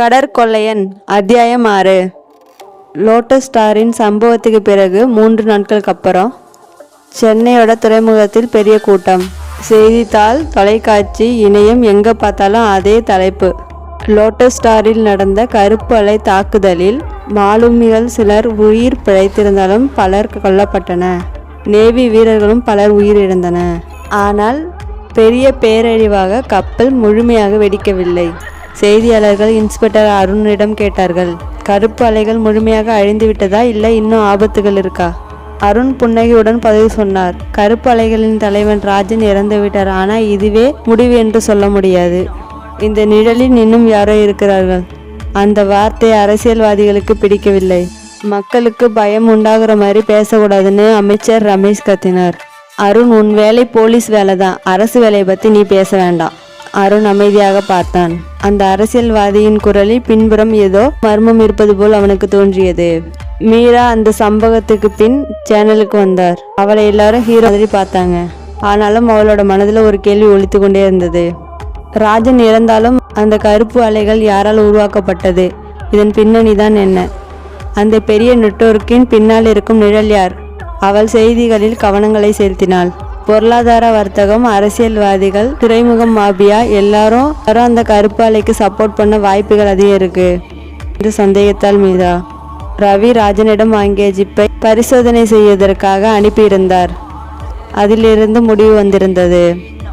கடற்கொள்ளையன் அத்தியாயம் ஆறு. லோட்டஸ் ஸ்டாரின் சம்பவத்துக்கு பிறகு மூன்று நாட்களுக்கு அப்புறம் சென்னையோட துறைமுகத்தில் பெரிய கூட்டம். செய்தித்தாள் தொலைக்காட்சி இணையம் எங்கே பார்த்தாலும் அதே தலைப்பு. லோட்டஸ் ஸ்டாரில் நடந்த கருப்பு அலை தாக்குதலில் மாலுமிகள் சிலர் உயிர் பிழைத்திருந்தாலும் பலர் கொல்லப்பட்டன. நேவி வீரர்களும் பலர் உயிரிழந்தன ஆனால் பெரிய பேரழிவாக கப்பல் முழுமையாக வெடிக்கவில்லை. செய்தியாளர்கள் இன்ஸ்பெக்டர் அருணிடம் கேட்டார்கள். கருப்பு அலைகள் முழுமையாக அழிந்து விட்டதா இல்லை இன்னும் ஆபத்துகள் இருக்கா? அருண் புன்னகையுடன் பதவி சொன்னார். கருப்பு அலைகளின் தலைவன் ராஜன் இறந்து விட்டார். ஆனால் இதுவே முடிவு என்று சொல்ல முடியாது. இந்த நிழலில் இன்னும் யாரோ இருக்கிறார்கள். அந்த வார்த்தை அரசியல்வாதிகளுக்கு பிடிக்கவில்லை. மக்களுக்கு பயம் உண்டாகிற மாதிரி பேசக்கூடாதுன்னு அமைச்சர் ரமேஷ் கத்தினார். அருண் உன் வேலை போலீஸ் வேலை தான் அரசு வேலையை பற்றி நீ பேச வேண்டாம். அருண் அமைதியாக பார்த்தான். அந்த அரசியல்வாதியின் குரலில் பின்புறம் ஏதோ மர்மம் இருப்பது போல் அவனுக்கு தோன்றியது. மீரா அந்த சம்பவத்துக்கு பின் சேனலுக்கு வந்தார். அவளை எல்லாரும் ஹீரோ மாதிரி பார்த்தாங்க. ஆனாலும் அவளோட மனதில் ஒரு கேள்வி ஒழித்து கொண்டே இருந்தது. ராஜன் இறந்தாலும் அந்த கருப்பு அலைகள் யாரால் உருவாக்கப்பட்டது? இதன் பின்னணி தான் என்ன? அந்த பெரிய நெட்வொர்க்கின் பின்னால் இருக்கும் நிழல் யார்? அவள் செய்திகளில் கவனங்களை செலுத்தினாள். பொருளாதார வர்த்தகம் அரசியல்வாதிகள் துறைமுகம் மாபியா எல்லாரும் அந்த கருப்பாலைக்கு சப்போர்ட் பண்ண வாய்ப்புகள் அதிகம் இருக்கு. என்று சந்தேகத்தால் மீதா? ரவி ராஜனிடம் வாங்கிய ஜிப்பை பரிசோதனை செய்வதற்காக அனுப்பியிருந்தார். அதிலிருந்து முடிவு வந்திருந்தது.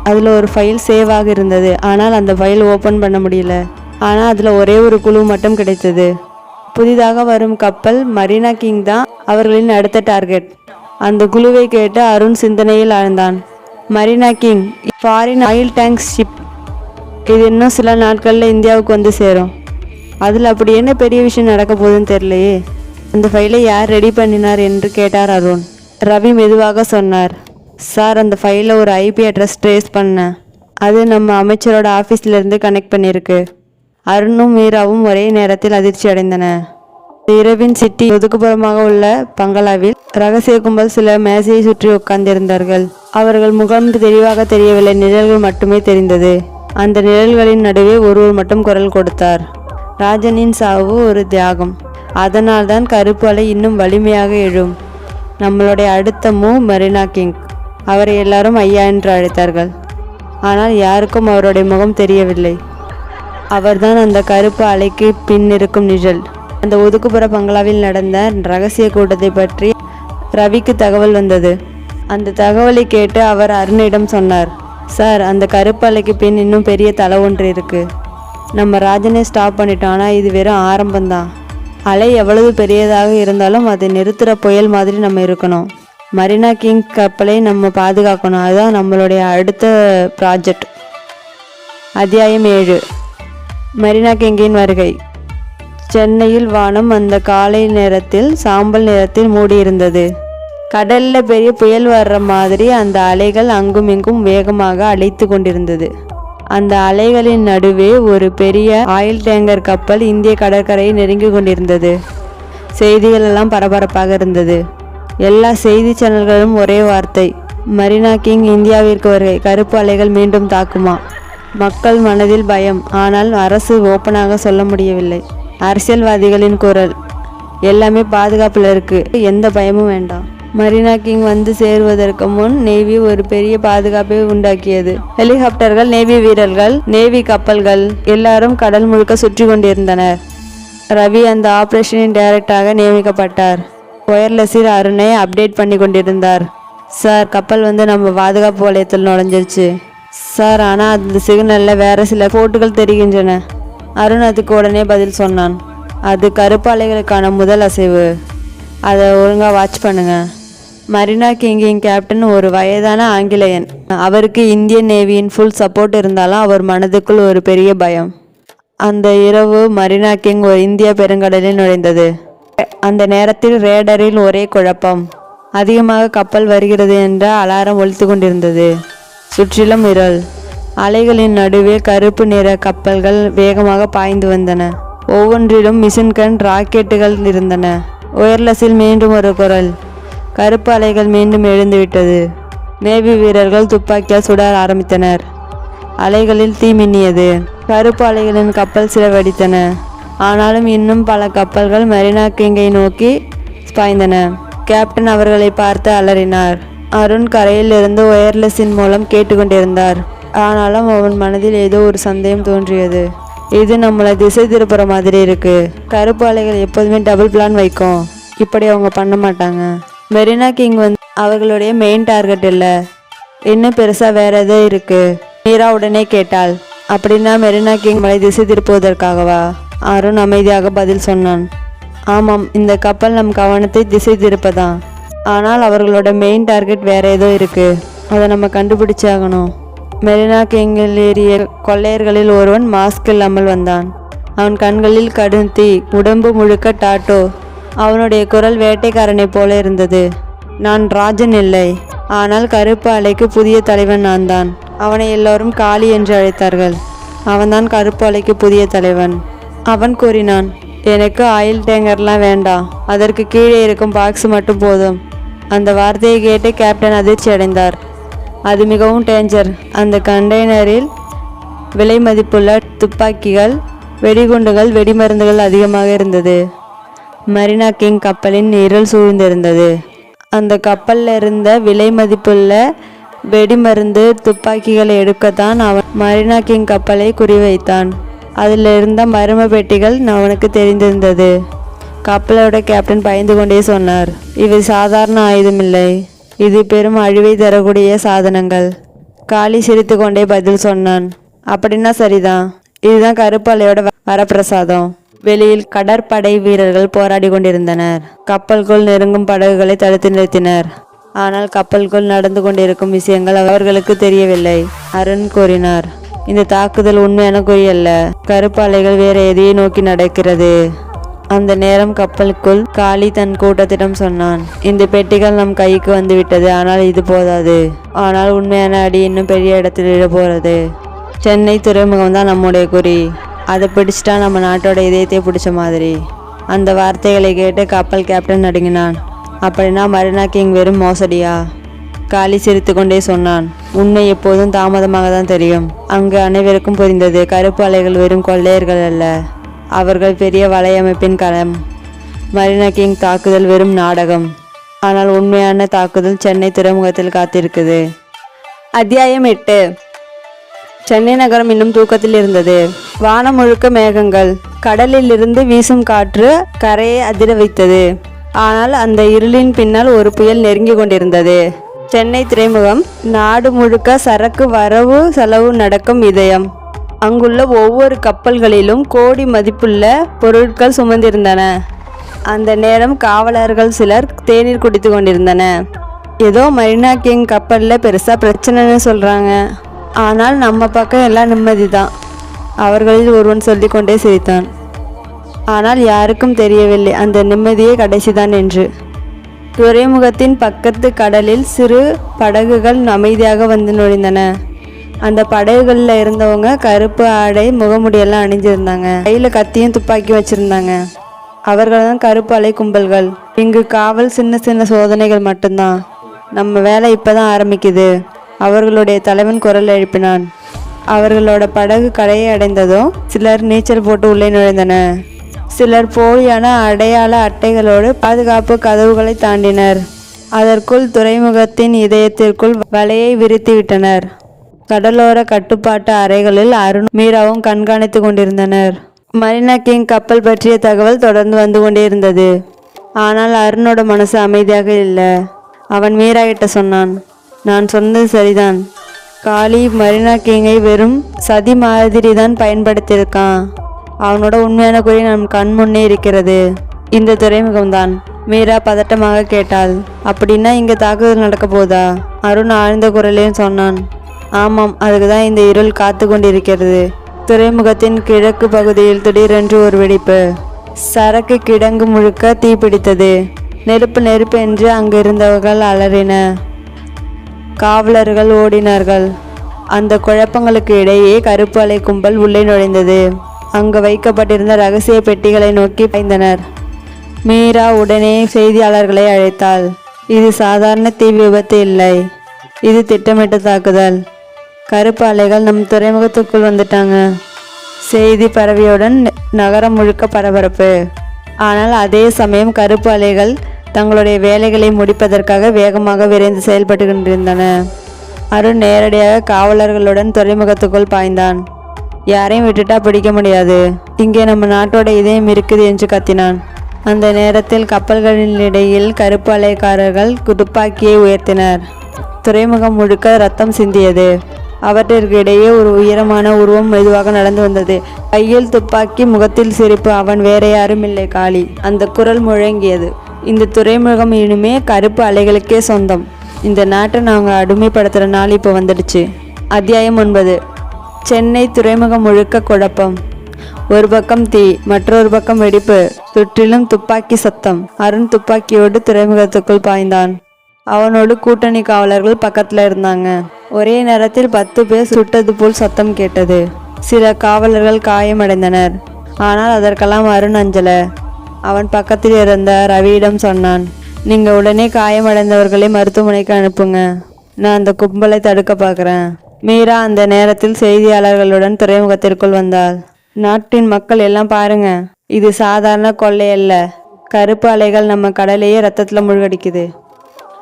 அதில் ஒரு ஃபைல் சேவ் ஆக இருந்தது. ஆனால் அந்த ஃபைல் ஓப்பன் பண்ண முடியல. ஆனால் அதில் ஒரே ஒரு குழு மட்டும் கிடைத்தது. புதிதாக வரும் கப்பல் மரீனா கிங் தான் அவர்களின் அடுத்த டார்கெட் அந்த குழுவை கேட்டு அருண் சிந்தனையில் ஆழ்ந்தான். Marina King foreign oil tank ship இது இன்னும் சில நாட்களில் இந்தியாவுக்கு வந்து சேரும். அதில் அப்படி என்ன பெரிய விஷயம் நடக்க போகுதுன்னு தெரியலையே. அந்த ஃபைலை யார் ரெடி பண்ணினார் என்று கேட்டார் அருண். ரவி மெதுவாக சொன்னார் சார் அந்த ஃபைலில் ஒரு ஐபி அட்ரஸ் ட்ரேஸ் பண்ணேன் அது நம்ம அமைச்சரோட ஆஃபீஸ்லேருந்து கனெக்ட் பண்ணியிருக்கு. அருணும் மீராவும் ஒரே நேரத்தில் அதிர்ச்சி அடைந்தன இரவின் சிட்டி ஒதுக்குப்புறமாக உள்ள பங்களாவில் ரகசிய கும்பல் சில மேசையை சுற்றி உட்கார்ந்திருந்தார்கள். அவர்கள் முகம் தெளிவாக தெரியவில்லை. நிழல்கள் மட்டுமே தெரிந்தது. அந்த நிழல்களின் நடுவே ஒருவர் மட்டும் குரல் கொடுத்தார். ராஜனின் சாவு ஒரு தியாகம். அதனால்தான் கருப்பு அலை இன்னும் வலிமையாக எழும். நம்மளுடைய அடுத்த மூ. Marina King. அவரை எல்லாரும் ஐயா என்று அழைத்தார்கள். ஆனால் யாருக்கும் அவருடைய முகம் தெரியவில்லை. அவர்தான் அந்த கருப்பு அலைக்கு பின் இருக்கும் நிழல். அந்த ஒதுக்குப்புற பங்களாவில் நடந்த ரகசிய கூட்டத்தை பற்றி ரவிக்கு தகவல் வந்தது. அந்த தகவலை கேட்டு அவர் அருணிடம் சொன்னார் சார் அந்த கருப்பலைக்கு பின் இன்னும் பெரிய தலை ஒன்று இருக்குது நம்ம ராஜனை ஸ்டாப் பண்ணிட்டோம் ஆனால் இது வெறும் ஆரம்பம்தான். அலை எவ்வளவு பெரியதாக இருந்தாலும் அதை நிறுத்துகிற புயல் மாதிரி நம்ம இருக்கணும். மரீனா கிங் கப்பலை நம்ம பாதுகாக்கணும். அதுதான் நம்மளுடைய அடுத்த ப்ராஜெக்ட் அத்தியாயம் ஏழு. மரீனா கிங்கின் வருகை. சென்னையில் வானம் அந்த காலை நேரத்தில் சாம்பல் நிறத்தில் மூடியிருந்தது. கடல்ல பெரிய புயல் வர்ற மாதிரி அந்த அலைகள் அங்கும் இங்கும் வேகமாக அழைத்து கொண்டிருந்தது. அந்த அலைகளின் நடுவே ஒரு பெரிய ஆயில் டேங்கர் கப்பல் இந்திய கடற்கரையை நெருங்கி கொண்டிருந்தது. செய்திகள் எல்லாம் பரபரப்பாக இருந்தது. எல்லா செய்தி சேனல்களும் ஒரே வார்த்தை மரினா கிங் இந்தியாவிற்கு வருகை கருப்பு அலைகள் மீண்டும் தாக்குமா? மக்கள் மனதில் பயம் ஆனால் அரசு ஓப்பனாக சொல்ல முடியவில்லை. அரசியல்வாதிகளின் குரல் எல்லாமே பாதுகாப்பில் இருக்கு எந்த பயமும் வேண்டாம். மரீனா கிங் வந்து சேருவதற்கு முன் நேவி ஒரு பெரிய பாதுகாப்பை உண்டாக்கியது. ஹெலிகாப்டர்கள் நேவி வீரர்கள் நேவி கப்பல்கள் எல்லாரும் கடல் முழுக்க சுற்றி கொண்டிருந்தனர். ரவி அந்த ஆபரேஷனின் டைரக்டராக நியமிக்கப்பட்டார். ஒயர்லெஸில் அருணை அப்டேட் பண்ணி கொண்டிருந்தார். சார் கப்பல் வந்து நம்ம பாதுகாப்பு வளையத்தில் நுழைஞ்சிருச்சு. சார் ஆனால் அந்த சிக்னலில் வேறு சில போட்டுகள் தெரிகின்றன. அருண் அதுக்கு உடனே பதில் சொன்னான். அது கருப்பாலைகளுக்கான முதல் அசைவு. அதை ஒழுங்காக வாட்ச் பண்ணுங்கள் மரினா கிங்கின் கேப்டன் ஒரு வயதான ஆங்கிலேயன். அவருக்கு இந்தியன் நேவியின் ஃபுல் சப்போர்ட் இருந்தாலும் அவர் மனதுக்குள் ஒரு பெரிய பயம். அந்த இரவு மரீனா கிங் ஒரு இந்திய பெருங்கடலில் நுழைந்தது. அந்த நேரத்தில் ரேடரில் ஒரே குழப்பம். அதிகமாக கப்பல் வருகிறது என்ற அலாரம் ஒழித்து கொண்டிருந்தது. சுற்றிலும் இருள். அலைகளின் நடுவே கருப்பு நிற கப்பல்கள் வேகமாக பாய்ந்து வந்தன. ஒவ்வொன்றிலும் மிஷின்கன் ராக்கெட்டுகள் இருந்தன. ஒயர்லெஸில் மீண்டும் ஒரு குரல். கருப்பு அலைகள் மீண்டும் எழுந்துவிட்டது. நேவி வீரர்கள் துப்பாக்கியால் சுட ஆரம்பித்தனர். அலைகளில் தீ மின்னியது. கருப்பு அலைகளின் கப்பல் சில வெடித்தன ஆனாலும் இன்னும் பல கப்பல்கள் மெரினா கிங்கை நோக்கி பாய்ந்தன. கேப்டன் அவர்களை பார்த்து அலறினார். அருண் கரையிலிருந்து ஒயர்லெஸின் மூலம் கேட்டுக்கொண்டிருந்தார். ஆனாலும் அவன் மனதில் ஏதோ ஒரு சந்தேகம் தோன்றியது. இது நம்மளை திசை திருப்புற மாதிரி இருக்கு. கருப்பு அலைகள் எப்போதுமே டபுள் பிளான் வைக்கும். இப்படி அவங்க பண்ண மாட்டாங்க. மெரினா கிங் வந்து அவர்களுடைய மெயின் டார்கெட் இல்லை. இன்னும் பெருசாக வேற எதோ இருக்குது மீரா உடனே கேட்டாள். அப்படின்னா மெரினா கிங் மலை திசை திருப்புவதற்காகவா? அருண் அமைதியாக பதில் சொன்னான். ஆமாம் இந்த கப்பல் நம் கவனத்தை திசை திருப்பதான். ஆனால் அவர்களோட மெயின் டார்கெட் வேற ஏதோ இருக்குது அதை நம்ம கண்டுபிடிச்சாகணும் மெரினா கிங்கில் ஏறிய கொள்ளையர்களில் ஒருவன் மாஸ்க் இல்லாமல் வந்தான். அவன் கண்களில் கடும் தீ உடம்பு முழுக்க டாட்டோ அவனுடைய குரல் வேட்டைக்காரனைப் போல இருந்தது. நான் ராஜன் இல்லை. ஆனால் கருப்பு அலைக்கு புதிய தலைவன் நான் தான். அவனை எல்லோரும் காளி என்று அழைத்தார்கள். அவன்தான் கருப்பு அலைக்கு புதிய தலைவன். அவன் கூறினான் எனக்கு ஆயில் டேங்கர்லாம் வேண்டாம் அதற்கு கீழே இருக்கும் பாக்ஸ் மட்டும் போதும். அந்த வார்த்தையை கேட்டு கேப்டன் அதிர்ச்சி அடைந்தார். அது மிகவும் டேஞ்சர் அந்த கண்டெய்னரில் விலை மதிப்புள்ள துப்பாக்கிகள் வெடிகுண்டுகள் வெடிமருந்துகள் அதிகமாக இருந்தது. மரினா கிங் கப்பலின் நிரல் சூழ்ந்திருந்தது. அந்த கப்பலில் இருந்த விலை மதிப்புள்ள வெடிமருந்து துப்பாக்கிகளை எடுக்கத்தான் அவன் மரினா கிங் கப்பலை குறிவைத்தான். அதில் இருந்த மர்ம பெட்டிகள் அவனுக்கு தெரிந்திருந்தது. கப்பலோட கேப்டன் பயந்து கொண்டே சொன்னார் இவை சாதாரண ஆயுதமில்லை. இது பெரும் அழிவை தரக்கூடிய சாதனங்கள். காளி சிரித்து கொண்டே பதில் சொன்னான் அப்படின்னா சரிதான். இதுதான் கருப்பாலையோட வரப்பிரசாதம். வெளியில் கடற்படை வீரர்கள் போராடி கொண்டிருந்தனர். கப்பலுக்குள் நெருங்கும் படகுகளை தடுத்து நிறுத்தினர். ஆனால் கப்பலுக்குள் நடந்து கொண்டிருக்கும் விஷயங்கள் அவர்களுக்கு தெரியவில்லை. அருண் கூறினார் இந்த தாக்குதல் உண்மையான குறி அல்ல கருப்பு அலைகள் வேற எதையை நோக்கி நடக்கிறது. அந்த நேரம் கப்பலுக்குள் காளி தன் கூட்டத்திடம் சொன்னான் இந்த பெட்டிகள் நம் கைக்கு வந்துவிட்டது ஆனால் இது போதாது. ஆனால் உண்மையான அடி இன்னும் பெரிய இடத்தில் இட போகிறது சென்னை துறைமுகம் தான் நம்முடைய குறி. அதை பிடிச்சிட்டா நம்ம நாட்டோட இதயத்தை பிடிச்ச மாதிரி. அந்த வார்த்தைகளை கேட்டு கப்பல் கேப்டன் நடுங்கினான். அப்படின்னா மரினா கிங் வெறும் மோசடியா? காளி சிரித்துக்கொண்டே சொன்னான். உண்மை எப்போதும் தாமதமாக தான் தெரியும். அங்கு அனைவருக்கும் புரிந்தது கருப்பு அலைகள் வெறும் கொள்ளையர்கள் அல்ல. அவர்கள் பெரிய வலையமைப்பின் களம். மரினா கிங் தாக்குதல் வெறும் நாடகம். ஆனால் உண்மையான தாக்குதல் சென்னை துறைமுகத்தில் காத்திருக்குது. அத்தியாயம் எட்டு. சென்னை நகரம் இன்னும் தூக்கத்தில் இருந்தது. வானம் முழுக்க மேகங்கள். கடலில் இருந்து வீசும் காற்று கரையை அதிர வைத்தது. ஆனால் அந்த இருளின் பின்னால் ஒரு புயல் நெருங்கி கொண்டிருந்தது. சென்னை துறைமுகம். நாடு முழுக்க சரக்கு வரவு செலவு நடக்கும் இதயம். அங்குள்ள ஒவ்வொரு கப்பல்களிலும் கோடி மதிப்புள்ள பொருட்கள் சுமந்திருந்தன. அந்த நேரம் காவலர்கள் சிலர் தேநீர் குடித்து கொண்டிருந்தன ஏதோ மரினா கிங் கப்பலில் பெருசாக பிரச்சனைன்னு சொல்கிறாங்க ஆனால் நம்ம பக்கம் எல்லாம் நிம்மதி தான் அவர்களில் ஒருவன் சொல்லிக்கொண்டே சிரித்தான். ஆனால் யாருக்கும் தெரியவில்லை அந்த நிம்மதியே கடைசிதான் என்று. துறைமுகத்தின் பக்கத்து கடலில் சிறு படகுகள் அமைதியாக வந்து நுழைந்தன. அந்த படகுகளில் இருந்தவங்க கருப்பு ஆடை முகமுடியெல்லாம் அணிஞ்சிருந்தாங்க. கையில் கத்தியும் துப்பாக்கி வச்சுருந்தாங்க. அவர்கள் தான் கருப்பு அலை கும்பல்கள். இங்கு காவல் சின்ன சின்ன சோதனைகள் மட்டும்தான். நம்ம வேலை இப்போ தான் ஆரம்பிக்குது. அவர்களுடைய தலைவன் குரல் எழுப்பினான். அவர்களோட படகு கரையை அடைந்ததும் சிலர் நீச்சல் போட்டு உள்ளே நுழைந்தன. சிலர் போலியான அடையாள அட்டைகளோடு பாதுகாப்பு கதவுகளை தாண்டினர். அதற்குள் துறைமுகத்தின் இதயத்திற்குள் வலையை விரித்து விட்டனர். கடலோர கட்டுப்பாட்டு அறைகளில் அருண் மீராவும் கண்காணித்து கொண்டிருந்தனர். மரினா கிங் கப்பல் பற்றிய தகவல் தொடர்ந்து வந்து கொண்டே இருந்தது ஆனால் அருணோட மனசு அமைதியாக இல்லை. அவன் மீரா கிட்ட சொன்னான் நான் சொன்னது சரிதான். காளி மரினா கிங்கை வெறும் சதி மாதிரி தான் பயன்படுத்தியிருக்கான். அவனோட உண்மையான குறி நம் கண் முன்னே இருக்கிறது. இந்த துறைமுகம்தான். மீரா பதட்டமாக கேட்டாள். அப்படின்னா இங்கே தாக்குதல் நடக்க போதா? அருண் ஆழ்ந்த குரலையும் சொன்னான். ஆமாம் அதுக்கு தான் இந்த இருள் காத்து கொண்டிருக்கிறது. துறைமுகத்தின் கிழக்கு பகுதியில் திடீரென்று ஒரு வெடிப்பு. சரக்கு கிடங்கு முழுக்க தீப்பிடித்தது. நெருப்பு நெருப்பு என்று அங்கிருந்தவர்கள் அலறின. காவலர்கள் ஓடினார்கள். அந்த குழப்பங்களுக்கு இடையே கருப்பு அலை கும்பல் உள்ளே நுழைந்தது. அங்கு வைக்கப்பட்டிருந்த ரகசிய பெட்டிகளை நோக்கி பாய்ந்தனர். மீரா உடனே செய்தியாளர்களை அழைத்தாள். இது சாதாரண தீ விபத்து இல்லை. இது திட்டமிட்ட தாக்குதல். கருப்பு அலைகள் நம் துறைமுகத்துக்குள் வந்துட்டாங்க. செய்தி பரவியவுடன் நகரம் முழுக்க பரபரப்பு. ஆனால் அதே சமயம் கருப்பு அலைகள் தங்களுடைய வேலைகளை முடிப்பதற்காக வேகமாக விரைந்து செயல்பட்டு கொண்டிருந்தன அருண் நேரடியாக காவலர்களுடன் துறைமுகத்துக்குள் பாய்ந்தான். யாரையும் விட்டுட்டா பிடிக்க முடியாது. இங்கே நம்ம நாட்டோட இதயம் இருக்குது என்று கத்தினான். அந்த நேரத்தில் கப்பல்களின் இடையில் கருப்பு அலைக்காரர்கள் துப்பாக்கியை உயர்த்தினர். துறைமுகம் முழுக்க ரத்தம் சிந்தியது. அவற்றிற்கு இடையே ஒரு உயரமான உருவம் மெதுவாக நடந்து வந்தது. கையில் துப்பாக்கி முகத்தில் சிரிப்பு அவன் வேற யாரும் இல்லை காளி அந்த குரல் முழங்கியது. இந்த துறைமுகம் இனிமே கருப்பு அலைகளுக்கே சொந்தம். இந்த நாட்டை நாங்கள் அடிமைப்படுத்துகிற நாள் இப்போ வந்துடுச்சு. அத்தியாயம் ஒன்பது. சென்னை துறைமுகம் முழுக்க குழப்பம். ஒரு பக்கம் தீ மற்றொரு பக்கம் வெடிப்பு. சுற்றிலும் துப்பாக்கி சத்தம். அருண் துப்பாக்கியோடு துறைமுகத்துக்குள் பாய்ந்தான். அவனோடு கூட்டணி காவலர்கள் பக்கத்தில் இருந்தாங்க. ஒரே நேரத்தில் பத்து பேர் சுட்டது போல் சத்தம் கேட்டது. சில காவலர்கள் காயமடைந்தனர். ஆனால் அதற்கெல்லாம் அருண் அஞ்சலை. அவன் பக்கத்தில் இருந்த ரவியிடம் சொன்னான் நீங்கள் உடனே காயமடைந்தவர்களை மருத்துவமனைக்கு அனுப்புங்க. நான் அந்த கும்பலை தடுக்க பார்க்குறேன். மீரா அந்த நேரத்தில் செய்தியாளர்களுடன் துறைமுகத்திற்குள் வந்தாள். நாட்டின் மக்கள் எல்லாம் பாருங்க இது சாதாரண கொள்ளை அல்ல. கருப்பு அலைகள் நம்ம கடலையே ரத்தத்தில் முழுகடிக்குது.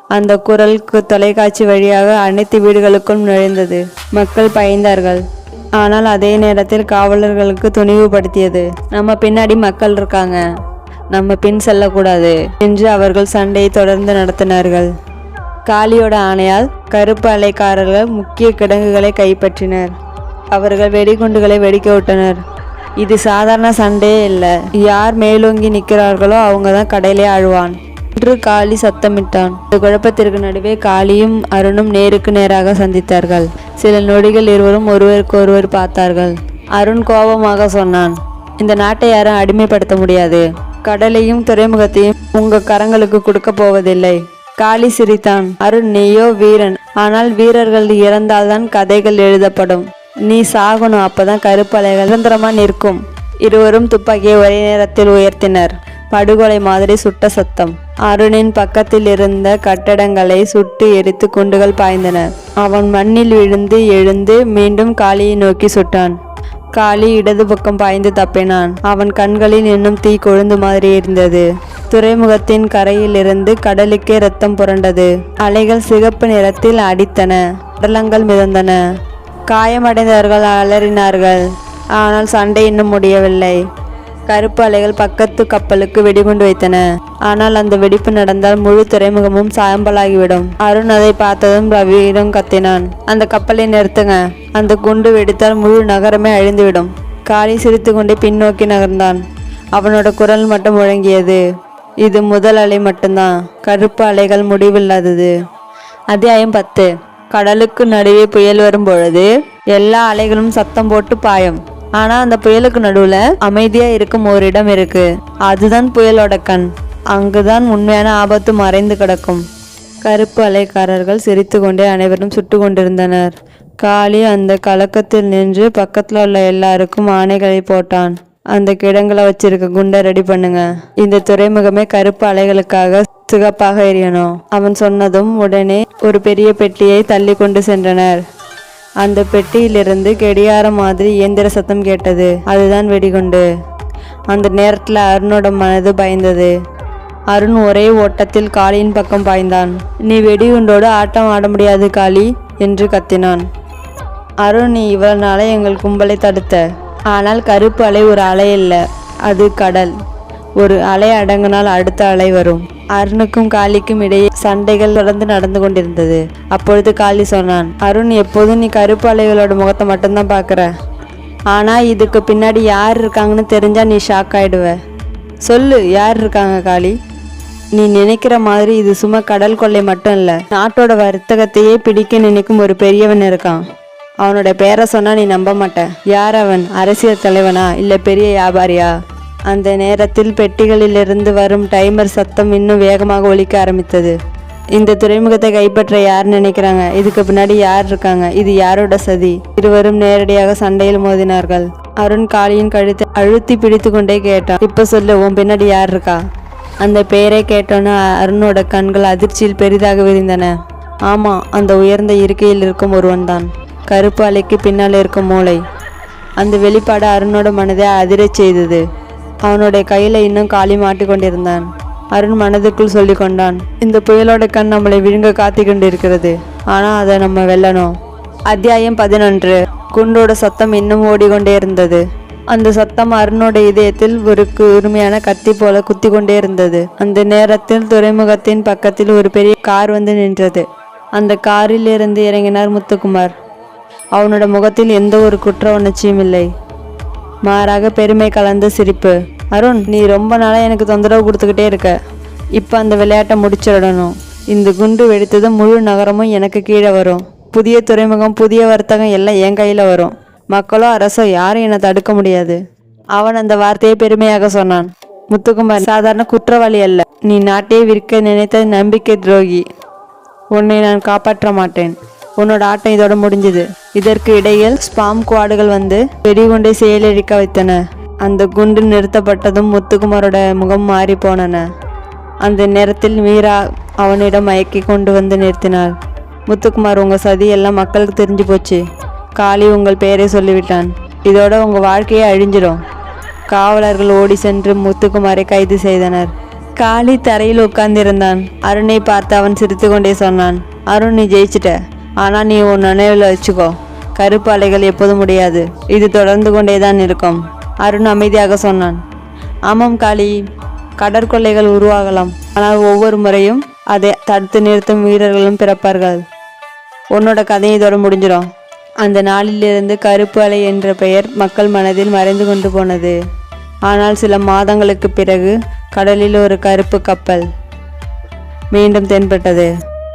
அந்த குரலுக்கு தொலைக்காட்சி வழியாக அனைத்து வீடுகளுக்கும் நுழைந்தது. மக்கள் பயந்தார்கள். ஆனால் அதே நேரத்தில் காவலர்களுக்கு துணிவுபடுத்தியது. நம்ம பின்னாடி மக்கள் இருக்காங்க. நம்ம பின் செல்லக்கூடாது என்று அவர்கள் சண்டையை தொடர்ந்து நடத்தினார்கள். காளியோட ஆணையால் கருப்பு அலைக்காரர்கள் முக்கிய கிடங்குகளை கைப்பற்றினர். அவர்கள் வெடிகுண்டுகளை வெடிக்க விட்டனர். இது சாதாரண சண்டையே இல்லை. யார் மேலோங்கி நிற்கிறார்களோ அவங்க தான் கடையிலே ஆழ்வான். என்று காளி சத்தமிட்டான். இந்த குழப்பத்திற்கு நடுவே காளியும் அருணும் நேருக்கு நேராக சந்தித்தார்கள். சில நொடிகள் இருவரும் ஒருவருக்கு ஒருவர் பார்த்தார்கள். அருண் கோபமாக சொன்னான் இந்த நாட்டை யாரும் அடிமைப்படுத்த முடியாது. கடலையும் துறைமுகத்தையும் உங்க கரங்களுக்கு கொடுக்க போவதில்லை. காளி சிரித்தான். அருண் நீயோ வீரன். ஆனால் வீரர்கள் இறந்தால்தான் கதைகள் எழுதப்படும். நீ சாகணும் அப்பதான் கருப்பலைகள் நிரந்தரமா நிற்கும். இருவரும் துப்பாக்கியை ஒரே நேரத்தில் உயர்த்தினர். படுகொலை மாதிரி சுட்ட சத்தம். அருணின் பக்கத்தில் இருந்த கட்டடங்களை சுட்டு எரித்து குண்டுகள் பாய்ந்தன. அவன் மண்ணில் விழுந்து எழுந்து மீண்டும் காளியை நோக்கி சுட்டான். காளி இடது பக்கம் பாய்ந்து தப்பினான். அவன் கண்களில் இன்னும் தீ கொழுந்து மாதிரி இருந்தது. துறைமுகத்தின் கரையிலிருந்து கடலுக்கே ரத்தம் புரண்டது. அலைகள் சிகப்பு நிறத்தில் அடித்தன. படலங்கள் மிதந்தன. காயமடைந்தவர்கள் அலறினார்கள். ஆனால் சண்டை இன்னும் முடியவில்லை. கருப்பு அலைகள் பக்கத்து கப்பலுக்கு வெடிகுண்டு வைத்தன. ஆனால் அந்த வெடிப்பு நடந்தால் முழு துறைமுகமும் சாம்பலாகிவிடும். அருண் அதை பார்த்ததும் ரவியிடம் கத்தினான். அந்த கப்பலை நிறுத்துங்க. அந்த குண்டு வெடித்தால் முழு நகரமே அழிந்துவிடும். காளி சிரித்துக்கொண்டே பின்னோக்கி நகர்ந்தான். அவனோட குரல் மட்டும் முழங்கியது. இது முதல் அலை மட்டும்தான். கருப்பு அலைகள் முடிவில்லாதது. அத்தியாயம் பத்து. கடலுக்கு நடுவே புயல் வரும் பொழுது எல்லா அலைகளும் சத்தம் போட்டு பாயும். ஆனா அந்த புயலுக்கு நடுவுல அமைதியா இருக்கும் ஒரு இடம் இருக்கு. அதுதான் புயலோட கண். அங்குதான் உண்மையான ஆபத்து மறைந்து கிடக்கும். கருப்பு அலைக்காரர்கள் சிரித்துக்கொண்டே அனைவரும் சுட்டு கொண்டிருந்தனர். காளி அந்த கலக்கத்தில் நின்று பக்கத்தில் உள்ள எல்லாருக்கும் ஆணைகளை போட்டான். அந்த கிடங்களை வச்சிருக்க குண்டை ரெடி பண்ணுங்க. இந்த துறைமுகமே கருப்பு அலைகளுக்காக சிகப்பாக எரியணும். அவன் சொன்னதும் உடனே ஒரு பெரிய பெட்டியை தள்ளி கொண்டு சென்றனர். அந்த பெட்டியிலிருந்து கெடியாரம் மாதிரி இயந்திர சத்தம் கேட்டது. அதுதான் வெடிகுண்டு. அந்த நேரத்தில் அருணோட மனது பயந்தது. அருண் ஒரே ஓட்டத்தில் காளியின் பக்கம் பாய்ந்தான். நீ வெடிகுண்டோடு ஆட்டம் ஆட முடியாது காளி என்று கத்தினான். அருண் நீ இவ்வளவு நாளை எங்கள் கும்பலை தடுத்த. ஆனால் கருப்பு அலை ஒரு அலை இல்லை அது கடல். ஒரு அலை அடங்கினால் அடுத்த அலை வரும். அருணுக்கும் காளிக்கும் இடையே சண்டைகள் தொடர்ந்து நடந்து கொண்டிருந்தது. அப்பொழுது காளி சொன்னான் அருண் எப்போதும் நீ கருப்பு அலைகளோட முகத்தை மட்டும்தான் பார்க்குற. ஆனால் இதுக்கு பின்னாடி யார் இருக்காங்கன்னு தெரிஞ்சால் நீ ஷாக் ஆகிடுவ சொல்லு யார் இருக்காங்க காளி? நீ நினைக்கிற மாதிரி இது சும்மா கடல் கொள்ளை மட்டும் இல்லை. நாட்டோட வர்த்தகத்தையே பிடிக்க நினைக்கும் ஒரு பெரியவன் இருக்கான். அவனோட பேரை சொன்னால் நீ நம்ப மாட்ட. யார் அவன்? அரசியல் தலைவனா? இல்லை பெரிய வியாபாரியா? அந்த நேரத்தில் பெட்டிகளிலிருந்து வரும் டைமர் சத்தம் இன்னும் வேகமாக ஒலிக்க ஆரம்பித்தது. இந்த துறைமுகத்தை கைப்பற்ற யார் நினைக்கிறாங்க? இதுக்கு பின்னாடி யார் இருக்காங்க? இது யாரோட சதி? இருவரும் நேரடியாக சண்டையில் மோதினார்கள். அருண் காளியின் கழுத்தை அழுத்தி பிடித்து கொண்டே கேட்டான் இப்போ சொல்லு உன் பின்னாடி யார் இருக்கா? அந்த பெயரை கேட்டோன்னு அருணோட கண்கள் அதிர்ச்சியில் பெரிதாக விரிந்தன. ஆமாம் அந்த உயர்ந்த இருக்கையில் இருக்கும் ஒருவன்தான். கருப்பு அலைக்கு பின்னால் இருக்கும் மூளை. அந்த வெளிப்பாடு அருணோட மனதை அதிரச் செய்தது. அவனுடைய கையில் இன்னும் காலி மாட்டிக்கொண்டிருந்தான். அருண் மனதுக்குள் சொல்லி கொண்டான் இந்த புயலோட கண் நம்மளை விழுங்க காத்து கொண்டிருக்கிறது ஆனால் அதை நம்ம வெல்லணும். அத்தியாயம் பதினொன்று. குண்டோட சத்தம் இன்னும் ஓடிக்கொண்டே இருந்தது. அந்த சத்தம் அருணோட இதயத்தில் ஒரு கூர்மையான கத்தி போல குத்தி கொண்டே இருந்தது. அந்த நேரத்தில் துறைமுகத்தின் பக்கத்தில் ஒரு பெரிய கார் வந்து நின்றது. அந்த காரில் இருந்து இறங்கினார் முத்துக்குமார். அவனோட முகத்தில் எந்த ஒரு குற்ற உணர்ச்சியும் இல்லை. மாறாக பெருமை கலந்த சிரிப்பு. அருண் நீ ரொம்ப நாளாக எனக்கு தொந்தரவு கொடுத்துக்கிட்டே இருக்க. இப்போ அந்த விளையாட்டை முடிச்சிடணும். இந்த குண்டு வெடித்ததும் முழு நகரமும் எனக்கு கீழே வரும். புதிய துறைமுகம் புதிய வர்த்தகம் எல்லாம் என் கையில் வரும். மக்களோ அரசோ யாரும் என்னை தடுக்க முடியாது. அவன் அந்த வார்த்தையை பெருமையாக சொன்னான். முத்துக்குமார் சாதாரண குற்றவாளி அல்ல. நீ நாட்டையே விற்க நினைத்த நம்பிக்கை துரோகி. உன்னை நான் காப்பாற்ற மாட்டேன். உன்னோட ஆட்டம் இதோட முடிஞ்சது. இதற்கு இடையில் ஸ்பாம் குவாடுகள் வந்து வெடிகுண்டை செயலிழக்க வைத்தன. அந்த குண்டு நிறுத்தப்பட்டதும் முத்துக்குமாரோட முகம் மாறி போனன. அந்த நேரத்தில் மீரா அவனிடம் மயக்கி கொண்டு வந்து நிறுத்தினாள். முத்துக்குமார் உங்கள் சதி எல்லாம் மக்களுக்கு தெரிஞ்சு போச்சு. காளி உங்கள் பெயரை சொல்லிவிட்டான். இதோட உங்கள் வாழ்க்கையே அழிஞ்சிடும் காவலர்கள் ஓடி சென்று முத்துக்குமாரை கைது செய்தனர். காளி தரையில் உட்கார்ந்திருந்தான். அருணை பார்த்து அவன் சிரித்துக்கொண்டே சொன்னான். அருண் நீ ஜெயிச்சிட்ட. ஆனால் நீ உன் நினைவில் வச்சுக்கோ கருப்பு அலைகள் எப்போதும் முடியாது. இது தொடர்ந்து கொண்டே தான் இருக்கும். அருண் அமைதியாக சொன்னான். ஆமாம் காளி கடற்கொள்ளைகள் உருவாகலாம். ஆனால் ஒவ்வொரு முறையும் அதை தடுத்து நிறுத்தும் வீரர்களும் பிறப்பார்கள். உன்னோட கதையை இதோட முடிஞ்சிடும் அந்த நாளிலிருந்து கருப்பு அலை என்ற பெயர் மக்கள் மனதில் மறைந்து கொண்டு போனது. ஆனால் சில மாதங்களுக்கு பிறகு கடலில் ஒரு கருப்பு கப்பல் மீண்டும் தென்பட்டது.